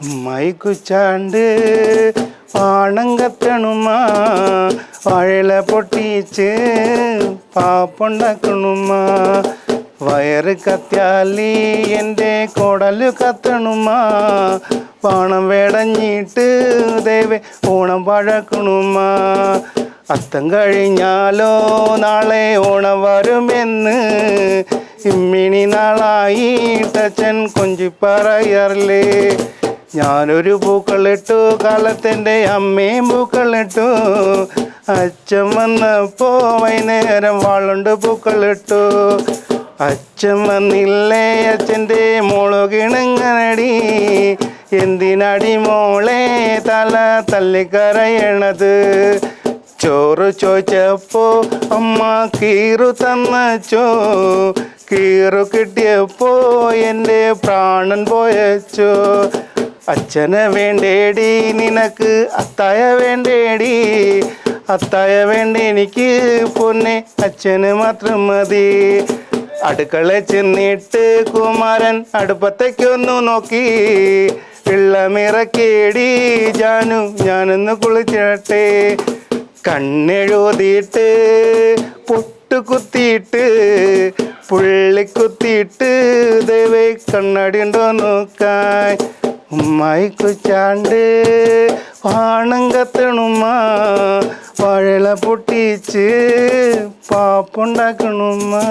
മൈക്കുച്ചാണ്ട് പാണം കത്തണുമാ വാഴല പൊട്ടിച്ച് പാപ്പുണ്ടാക്കണുമാ. വയറ് കത്തിയാലി എന്റെ കുടൽ കത്തണുമാ. പാണം വേടഞ്ഞിട്ട് ദേവേ ഓണം പഴക്കണുമാ. അത്തം കഴിഞ്ഞാലോ നാളെ ഓണം വരുമെന്ന് ഇമ്മിണി നാളായിട്ടച്ഛൻ കൊഞ്ചി പറയാറില്ലേ ഞാനൊരു പൂക്കളിട്ടു കാലത്തെന്റെ അമ്മയും പൂക്കളിട്ടു. അച്ഛൻ വന്നപ്പോ വൈകുന്നേരം വാളുണ്ട് പൂക്കളിട്ടു. അച്ഛൻ വന്നില്ലേ അച്ഛന്റെ മോളു കിണങ്ങനടി എന്തിനടി മോളെ തല തല്ലിക്കറയണത് ചോറ് ചോദിച്ചപ്പോ അമ്മ കീറു തന്നച്ചോ കീറു കിട്ടിയപ്പോ എന്റെ പ്രാണൻ പോയച്ചോ അച്ഛനെ വേണ്ടേടി നിനക്ക് അത്തായ വേണ്ടേടി. അത്തായ വേണ്ട എനിക്ക് പൊന്നെ അച്ഛന് മാത്രം മതി. അടുക്കള ചെന്നിട്ട് കുമാരൻ അടുപ്പത്തേക്കൊന്നു നോക്കി. വെള്ളമിറക്കേടി ജാനു ഞാനൊന്ന് കുളിച്ചട്ടെ. കണ്ണെഴുതിയിട്ട് പൊട്ടുകുത്തിയിട്ട് പുള്ളിക്കുത്തിയിട്ട് ദൈവ കണ്ണടി ഉണ്ടോ നോക്കാൻ. ഉമ്മായി കുച്ചാണ്ട് പാണം കത്തണുമാ വാഴല പൊട്ടിച്ച് പാപ്പുണ്ടാക്കണുമാ